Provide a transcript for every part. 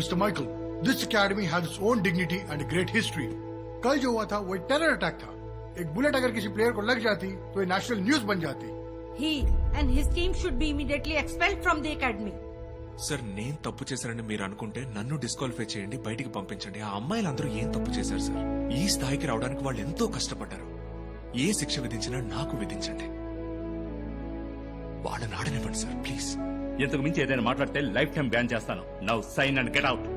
Mr. Michael, this academy has its own dignity and a great history. कल जो हुआ था वो एक टेरर अटैक था एक बुलेट अगर किसी प्लेयर को लग जाती तो ये नेशनल न्यूज बन जाती He and his team should be immediately expelled from the academy. Sir నేను తప్పు చేశానని మీరు అనుకుంటే నన్ను డిస్క్వాలిఫై చేయండి బయటికి పంపించండి ఆ అమ్మాయిలందరూ ఏం తప్పు చేశారు సార్ ఈ స్థాయికి రావడానికి వాళ్ళు ఎంతో కష్టపడ్డారు ఏ శిక్ష విధించినా నాకు విధించండి వాళ్ళని ఆడనివ్వండి సార్ ప్లీజ్ ఇంతకు మించి ఏదైనా మాట్లాడితే లైఫ్ టైం బ్యాన్ చేస్తాను now sign and get out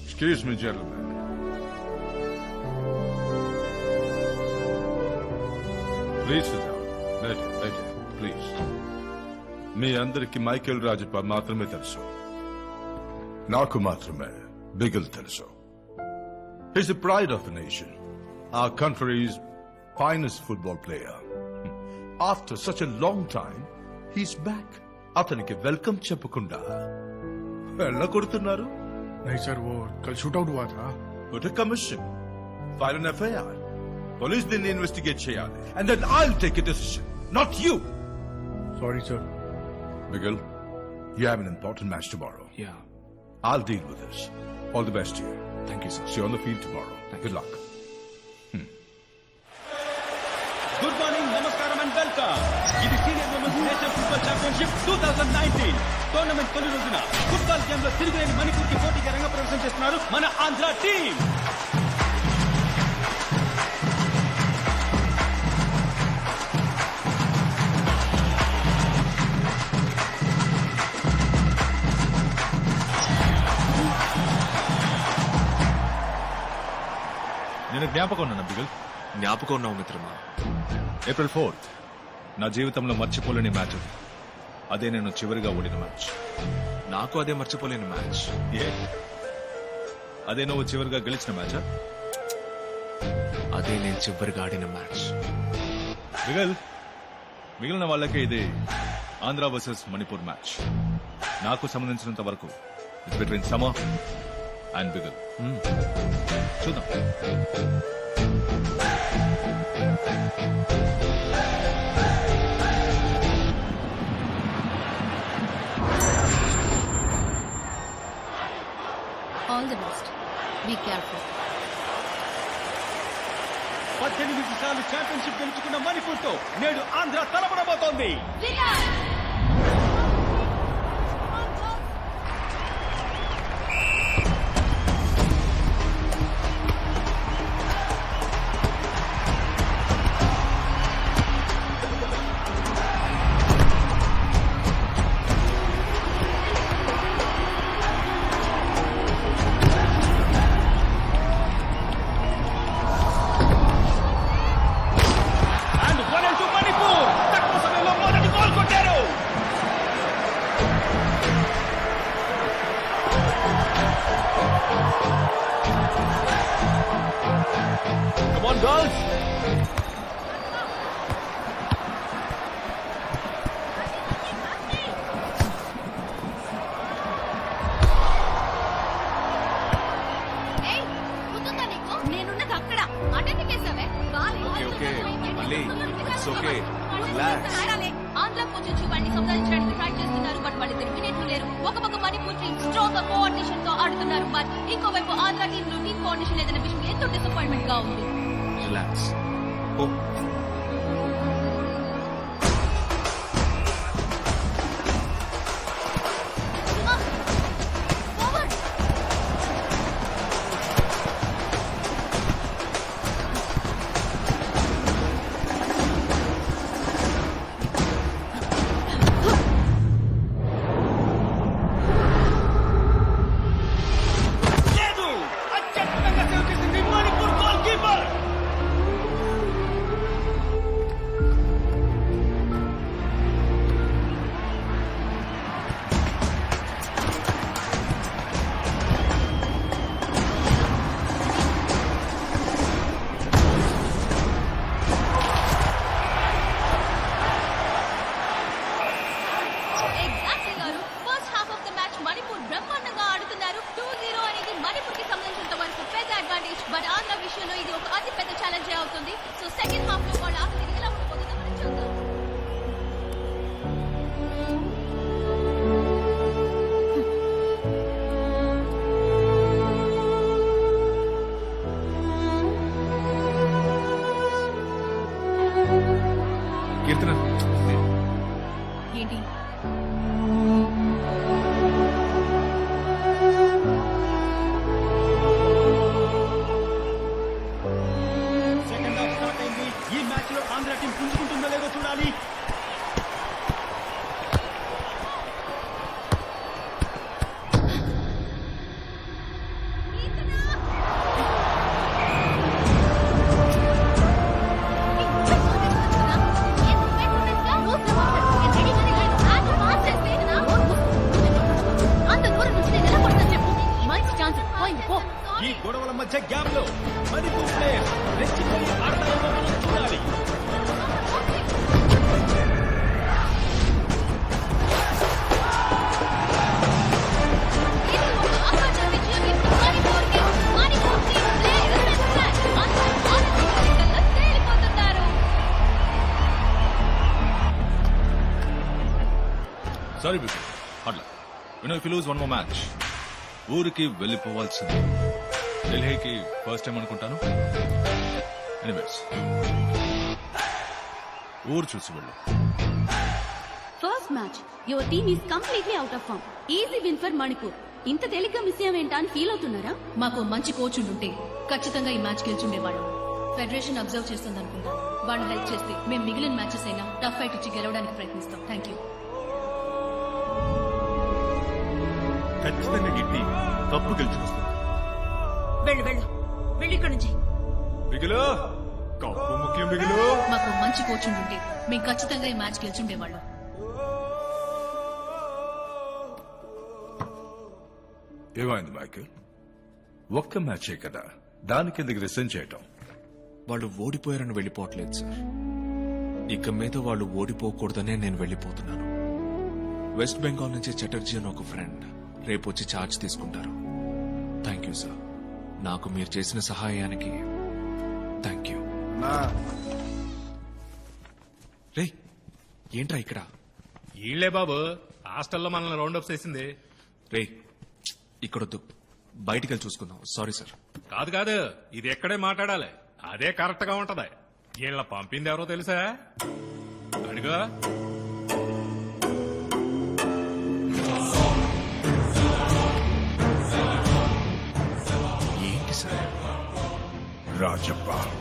Excuse me, gentlemen. Please sit down. Please. మీ అందరికి మైకేల్ రాజప్ప మాత్రమే తెలుసు నాకు మాత్రమే బిగిల్ తెలుసు His the pride of the nation ఆ country's finest football player after such a long time he's back అతనికి వెల్కమ్ చెప్పకుండా వెళ్ళగొడుతున్నారు नहीं सर वो कल शूट आउट हुआ था Put a commission. File an FIR. Police దీన్ని ఇన్వెస్టిగేట్ చేయాలి And then I'll take a decision. Not you. Sorry sir Miguel, you have an important match tomorrow. Yeah I'll deal with this. All the best to you. Thank you sir See you on the field tomorrow. Good luck. Good morning నమస్కారం and welcome ఇది senior women's national football championship two thousand nineteen tournament తొలి రోజున football గేమ్లో తిరిగిలేని మణిపూర్కి పోటీగా రంగ ప్రవేశం చేస్తున్నారు మన ఆంధ్ర టీం. జ్ఞాపకం ఉన్నాను బిగుల్ జ్ఞాపకం ఉన్నావు మిత్రమా? April fourth. నా జీవితంలో మర్చిపోలేని మ్యాచ్ అది. అదే నేను చివరిగా ఓడిన మ్యాచ్. నాకు అదే మర్చిపోలేని మ్యాచ్. ఏ? అదే నువ్వు చివరిగా గెలిచిన మ్యాచా? అదే నేను చివరిగా ఆడిన మ్యాచ్. బిగల్ మిగిలిన వాళ్ళకే ఇది ఆంధ్ర వర్సెస్ మణిపూర్ మ్యాచ్. నాకు సంబంధించినంత వరకు ఇట్స్ బిట్వీన్ సమా అండ్ బిగల్ చూద్దాం All the best. Be careful. పద్దెనిమిది సార్లు ఛాంపియన్షిప్ గెలుచుకున్న మణిపూర్తో నేడు ఆంధ్ర తలపడబోతోంది. ఆంధ్ర కోచ్ వచ్చి వాడిని సంపాదించడానికి ట్రై చేస్తున్నారు బట్ వాళ్ళిద్దరు వినేట్లు లేరు. ఒక పక్క మణిపూర్ టీం స్ట్రాంగ్గా కోఆర్డినేషన్తో ఆడుతున్నారు బట్ ఇంకోవైపు ఆంధ్ర టీం లో టీం కోఆర్డినేషన్ లేదన్న విషయం ఎంతో డిసప్పాయింట్మెంట్గా ఉంది. రిలాక్స్ మణిపూర్కి సంబంధించినంత వరకు పెద్ద అడ్వాంటేజ్ బట్ ఆంధ్ర విషయంలో ఇది ఒక అతి పెద్ద ఛాలెంజ్ అవుతుంది. సో సెకండ్ హాఫ్లో వాళ్ళు ఆఖరి సారీ బిపి అట్లా you know if lose one more match ఊరికి వెళ్ళిపోవాల్సింది. ఢిల్లీకి ఫస్ట్ టైం అనుకుంటాను. ఎనీవేస్ ఊరు చూసి వెళ్ళు. First match your team is completely out of form easy win for Manipur ఇంత తేలిగ్గా మిస్ అయ్యామేంటా అని ఫీల్ అవుతున్నారా? మాకు మంచి కోచ్ ఉండుంటే ఖచ్చితంగా ఈ మ్యాచ్ గెలిచుండేవాళ్ళం. ఫెడరేషన్ అబ్జర్వ్ చేస్తుంది అనుకుంటా వాళ్ళు హెల్ప్ చేస్తే మేము మిగిలిన మ్యాచెస్ అయినా టఫ్ ఫైట్ ఇచ్చి గెలవడానికి ప్రయత్నిస్తాం. థ్యాంక్ యూ ఖచ్చితంగా గిట్టి కప్పు గెలుచుకొస్తుంది వెళ్ళు వెళ్ళు. వెళ్ళు ఇక్కడ నుంచి. బిగులు కప్పు ముఖ్యం బిగులు. మాకు మంచి కోచ్ ఉండుంటే మేము ఖచ్చితంగా ఈ మ్యాచ్ గెలిచుండేవాళ్ళం. ఏమైంది మైకేల్? ఒక్క మ్యాచే కదా. దానికి ఎందుకు రిసెంట్ చేయటం? వాళ్ళు ఓడిపోయారని వెళ్ళిపోవట్లేదు సార్. ఇక మీద వాళ్ళు ఓడిపోకూడదనే నేను వెళ్ళిపోతున్నాను. వెస్ట్ బెంగాల్ నుంచి చటర్జీ అని ఒక ఫ్రెండ్. రేపు వచ్చి ఛార్జ్ తీసుకుంటారు. థ్యాంక్ యూ సార్ నాకు మీరు చేసిన సహాయానికి థ్యాంక్ యూ రే ఏంట్రా ఇక్కడ? ఈళ్ళే బాబు హాస్టల్లో మనల్ని రౌండ్ అప్ చేసింది. రే ఇక్కడొద్దు. బయటికి వెళ్ళి చూసుకుందాం. సారీ సార్ కాదు కాదు. ఇది ఎక్కడే మాట్లాడాలి. అదే కరెక్ట్గా ఉంటది. వీళ్ళ పంపింది ఎవరో తెలుసా? అడుగు. ఏంటి సార్ రాజప్ప